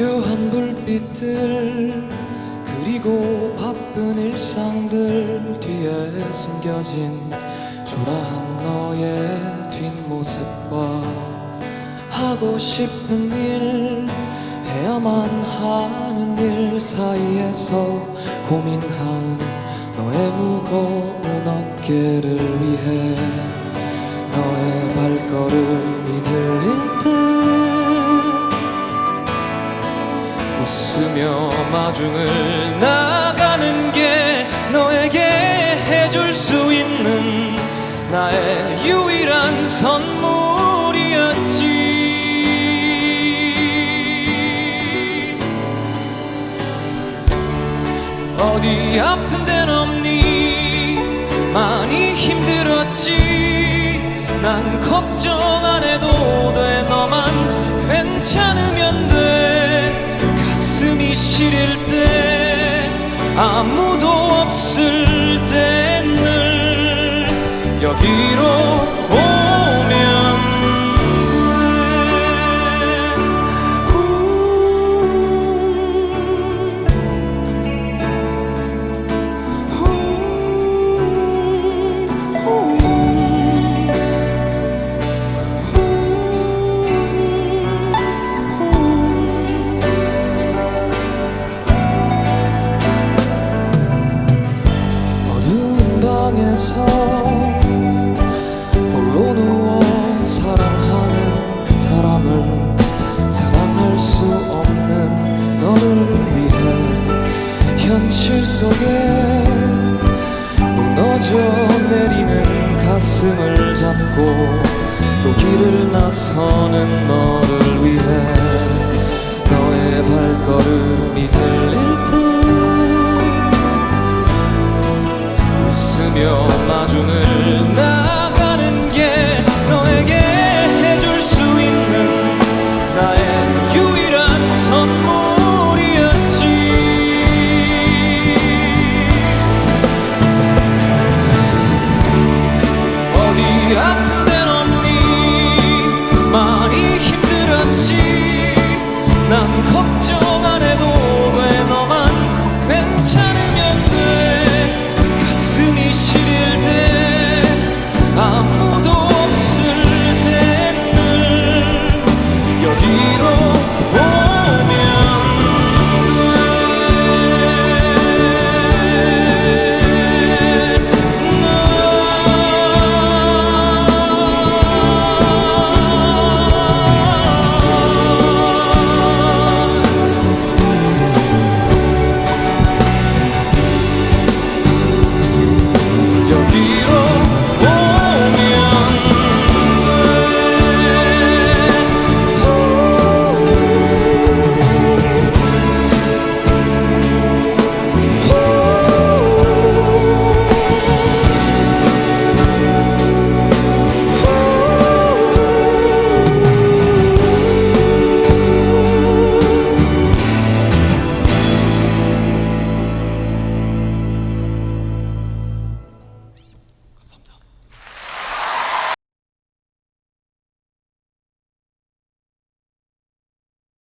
어두운 불빛들 그리고 바쁜 일상들 뒤에 숨겨진 초라한 너의 뒷모습과 하고 싶은 일 해야만 하는 일 사이에서 고민하는 너의 무거운 어깨를 위해 웃으며 마중을 나가는 게 너에게 해줄 수 있는 나의 유일한 선물이었지. 어디 아픈 데는 없니? 많이 힘들었지. 난 걱정 안 해도 시릴 때 아무도 없을 때 늘 여기로 방에서 홀로 누워 사랑하는 사람을 사랑할 수 없는 너를 위해 현실 속에 무너져 내리는 가슴을 잡고 또 길을 나서는 너를 위해 너의 발걸음이 들릴 듯 웃으며 마중을 여기로